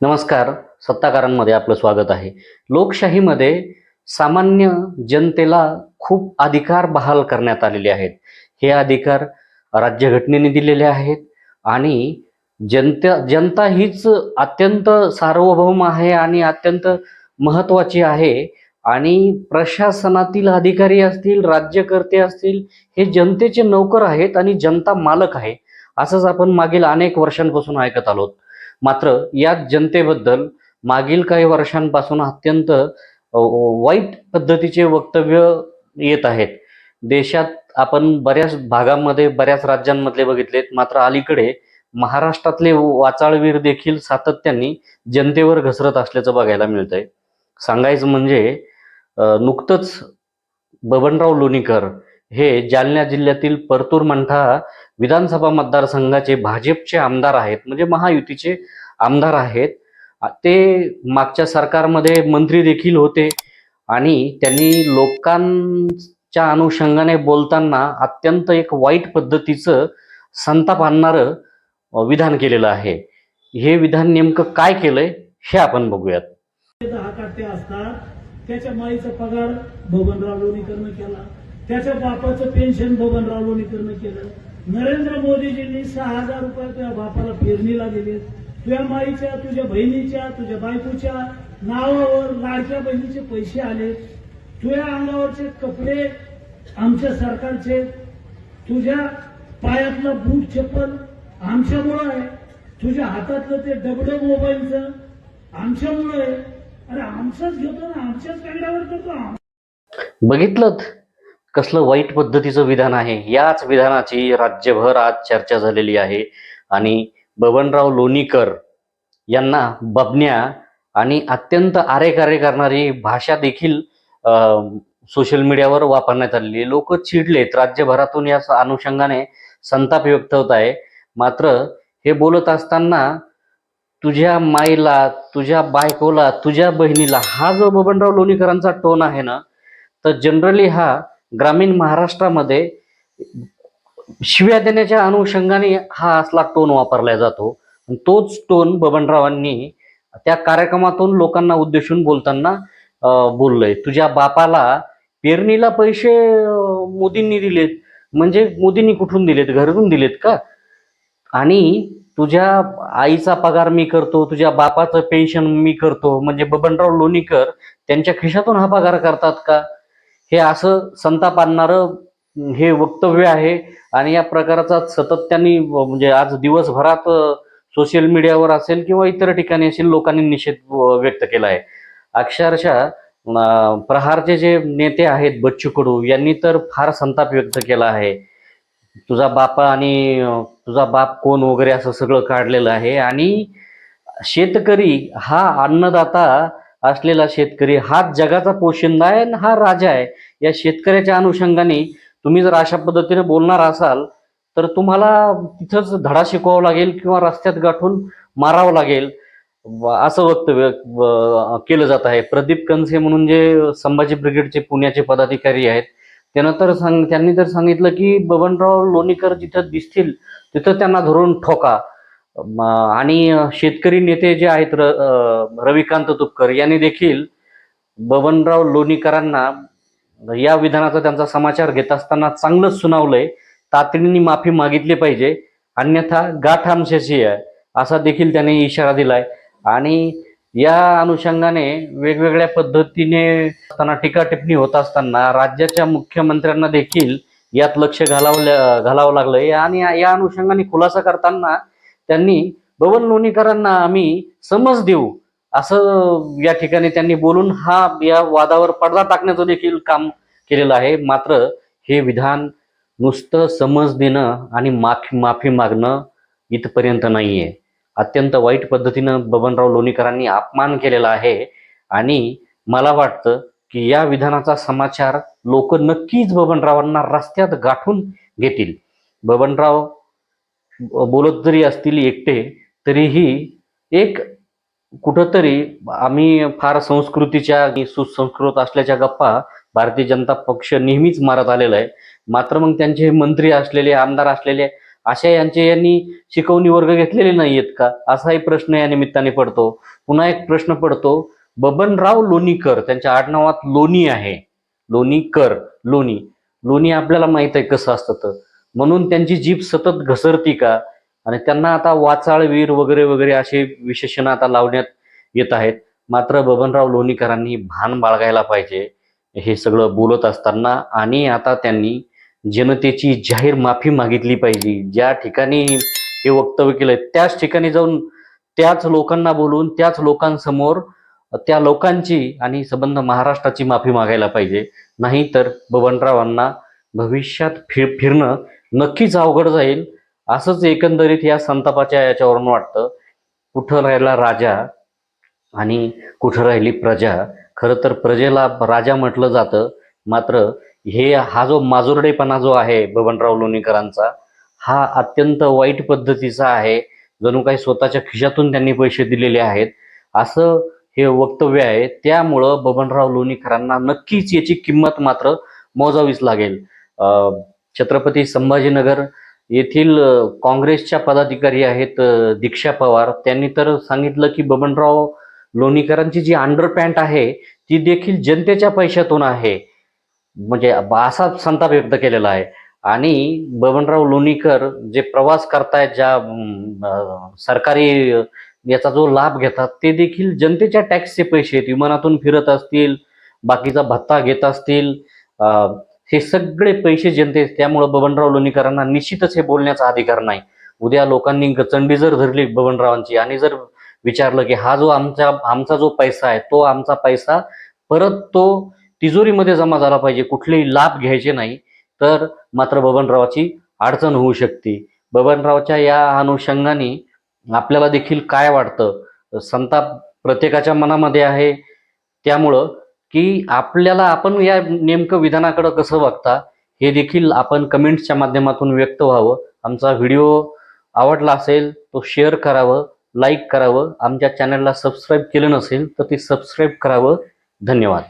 नमस्कार. सत्ताकारांमध्ये आपलं स्वागत आहे. लोकशाहीमध्ये सामान्य जनतेला खूप अधिकार बहाल करण्यात आलेले आहेत. हे अधिकार राज्यघटनेने दिलेले आहेत आणि जनता जनता हीच अत्यंत सार्वभौम आहे आणि अत्यंत महत्त्वाची आहे आणि प्रशासनातील अधिकारी असतील राज्यकर्ते असतील हे जनतेचे नोकर आहेत आणि जनता मालक आहे. असंच आपण मागील अनेक वर्षांपासून ऐकत आलोत. मात्र यात जनतेबद्दल मागील काही वर्षांपासून अत्यंत वाईट पद्धतीचे वक्तव्य येत आहेत. देशात आपण बऱ्याच भागामध्ये बऱ्याच राज्यांमधले बघितलेत. मात्र अलीकडे महाराष्ट्रातले वाचाळवीर देखील सातत्याने जनतेवर घसरत असल्याचं बघायला मिळतंय. सांगायचं म्हणजे नुकतंच बबनराव लोणीकर हे जालना जिल्ह्यातील परतूर मंठा विधानसभा मतदारसंघाचे भाजपचे आमदार आहेत म्हणजे महायुतीचे आमदार आहेत. ते मागच्या सरकारमध्ये मंत्री देखील होते आणि त्यांनी लोकांच्या अनुषंगाने बोलताना अत्यंत एक वाईट पद्धतीचं संताप आणणारं विधान केलेलं आहे. हे विधान नेमकं काय केलंय हे आपण बघूयात. दहा काटे असतात. त्याच्या माईचा पगार बबनराव लोणीकरनं केला. त्याच्या बापाचं पेन्शन बबनराव लोणीकरनं केलं. नरेंद्र मोदीजींनी सहा हजार रुपये तुझ्या बापाला पेरणीला दिले. तुझ्या माईच्या तुझ्या बहिणीच्या तुझ्या बायकोच्या नावावर लाडक्या बहिणीचे पैसे आले. तुझ्या अंगावरचे कपडे आमच्या सरकारचे. तुझ्या पायातलं बूट चप्पल आमच्यामुळं आहे. तुझ्या हातातलं ते डबडं मोबाईलचं आमच्यामुळं आहे. अरे आमचाच घेतो ना आमच्याच कागदावर करतो. बघितलं कसलं वाईट पद्धतीचं विधान आहे? याच विधानाची राज्यभर आज चर्चा झालेली आहे. आणि बबनराव लोणीकर यांना बबन्या आणि अत्यंत आरेकारे करणारी भाषा देखील सोशल मीडियावर वापरण्यात आलेली लोक चिडलेत. राज्यभरातून या अनुषंगाने संताप व्यक्त होत आहे. मात्र हे बोलत असताना तुझ्या माईला तुझ्या बायकोला तुझ्या बहिणीला हा जो बबनराव लोणीकरांचा टोन आहे ना तर जनरली हा ग्रामीण महाराष्ट्रामध्ये शिव्या देण्याच्या अनुषंगाने हा असला टोन वापरला जातो. तोच टोन बबनरावांनी त्या कार्यक्रमातून लोकांना उद्देशून बोलताना अं, बोललंय. तुझ्या बापाला पेरणीला पैसे मोदींनी दिलेत. म्हणजे मोदींनी कुठून दिलेत? घरून दिलेत का? आणि तुझ्या आईचा पगार मी करतो तुझ्या बापाचं पेन्शन मी करतो. म्हणजे बबनराव लोणीकर त्यांच्या खिशातून हा पगार करतात का? हे असं संताप आणणारं हे वक्तव्य आहे. आणि या प्रकाराचा सतत त्यांनी म्हणजे आज दिवसभरात सोशल मीडियावर असेल किंवा इतर ठिकाणी असेल लोकांनी निषेध व- व्यक्त केला आहे. अक्षरशः प्रहारचे जे नेते आहेत बच्चू कडू यांनी तर फार संताप व्यक्त केला आहे. तुझा बापा आणि तुझा बाप कोण वगैरे असं सगळं काढलेलं आहे. आणि शेतकरी हा अन्नदाता असलेला शेतकरी हा जगाचा पोशिंदा आहे आणि हा राजा आहे. या शेतकऱ्याच्या अनुषंगाने तुम्ही जर अशा पद्धतीने बोलणार असाल तर तुम्हाला तिथंच धडा शिकवावा लागेल किंवा रस्त्यात गाठून मारावं लागेल. असं वक्तव्य केलं जात आहे. प्रदीप कनसे म्हणून जे संभाजी ब्रिगेडचे पुण्याचे पदाधिकारी आहेत त्यानं तर सांग त्यांनी तर सांगितलं की बबनराव लोणीकर जिथं दिसतील तिथं त्यांना धरून ठोका. आणि शेतकरी नेते जे आहेत र, रविकांत तुपकर यांनी देखील बबनराव लोणीकरांना या विधानाचा त्यांचा समाचार घेत असताना चांगलंच सुनावलंय. तातडीने माफी मागितली पाहिजे. अन्यथा गाठ आमच्याशी आहे असा देखील त्याने इशारा दिलाय. आणि या अनुषंगाने वेगवेगळ्या पद्धतीने असताना टीका टिप्पणी होत असताना राज्याच्या मुख्यमंत्र्यांना देखील यात लक्ष घालावं घालावं लागलंय. आणि या अनुषंगाने खुलासा करताना त्यांनी बबन लोणीकरांना आम्ही समज देऊ असं या ठिकाणी त्यांनी बोलून हा या वादावर पडदा टाकण्याचं देखील काम केलेलं आहे. मात्र हे विधान नुसतं समज देणं आणि माफी माफी मागणं इथपर्यंत नाही आहे अत्यंत वाईट पद्धतीनं बबनराव लोणीकरांनी अपमान केलेला आहे आणि मला वाटतं की या विधानाचा समाचार लोक नक्कीच बबनरावांना रस्त्यात गाठून घेतील. बबनराव बोलत जरी असतील एकटे तरीही एक कुठंतरी आम्ही फार संस्कृतीच्या सुसंस्कृत असल्याच्या गप्पा भारतीय जनता पक्ष नेहमीच मारत आलेला आहे. मात्र मग त्यांचे मंत्री असलेले आमदार असलेले अशा यांचे यांनी शिकवणी वर्ग घेतलेले नाहीयेत का? असाही प्रश्न या निमित्ताने पडतो. पुन्हा एक प्रश्न पडतो. बबनराव लोणीकर त्यांच्या आडनावात लोणी आहे. लोणीकर लोणी. लोणी आपल्याला माहीत आहे कसं असतं तर. म्हणून त्यांची जीभ सतत घसरती का? आणि त्यांना आता वाचाळवीर वगैरे वगैरे असे विशेषण आता लावण्यात येत आहेत. मात्र बबनराव लोणीकरांनी भान बाळगायला पाहिजे हे सगळं बोलत असताना आणि आता त्यांनी जनतेची जाहीर माफी मागितली पाहिजे. ज्या ठिकाणी हे वक्तव्य केलंय त्याच ठिकाणी जाऊन त्याच लोकांना बोलून त्याच लोकांसमोर त्या लोकांची आणि संबंध महाराष्ट्राची माफी मागायला पाहिजे. नाहीतर बबनरावांना भविष्यात फिर फिरणं नक्कीच अवघड जाईल असंच एकंदरीत या संतापाच्या याच्यावरून वाटतं. कुठं राहिला राजा आणि कुठं राहिली प्रजा? खरं तर प्रजेला राजा म्हटलं जातं. मात्र हे हा जो माजुरडेपणा जो आहे बबनराव लोणीकरांचा हा अत्यंत वाईट पद्धतीचा आहे. जणू काही स्वतःच्या खिशातून त्यांनी पैसे दिलेले आहेत. असं हे वक्तव्य आहे. त्यामुळं बबनराव लोणीकरांना नक्कीच याची किंमत मात्र मोजावीच लागेल. छत्रपती संभाजीनगर येथील काँग्रेसच्या पदाधिकारी आहेत दीक्षा पवार. त्यांनी तर सांगितलं की बबनराव लोणीकरांची जी अंडरपॅन्ट आहे ती देखील जनतेच्या पैशातून आहे. म्हणजे असा संताप व्यक्त केलेला आहे. आणि बबनराव लोणीकर जे प्रवास करतायत ज्या सरकारी याचा जो लाभ घेतात ते देखील जनतेच्या टॅक्सचे पैसे आहेत. विमानातून फिरत असतील बाकीचा भत्ता घेत असतील हे सगळे पैसे जनते त्यामुळं बबनराव लोणीकरांना निश्चितच हे बोलण्याचा अधिकार नाही. उद्या लोकांनी गचंडी जर धरली बबनरावांची आणि जर विचारलं की हा जो आमचा आमचा जो पैसा आहे तो आमचा पैसा परत तो तिजोरीमध्ये जमा झाला पाहिजे कुठलेही लाभ घ्यायचे नाही तर मात्र बबनरावाची अडचण होऊ शकते. बबनरावच्या या अनुषंगाने आपल्याला देखील काय वाटतं? संताप प्रत्येकाच्या मनामध्ये आहे. त्यामुळं की आपल्याला आपण या नेमकं विधानाकडं कसं बघता हे देखील आपण कमेंट्सच्या माध्यमातून व्यक्त व्हावं. आमचा व्हिडिओ आवडला असेल तो शेअर करावं लाईक करावं. आमच्या चॅनलला सबस्क्राईब केलं नसेल तर ते सबस्क्राईब करावं. धन्यवाद.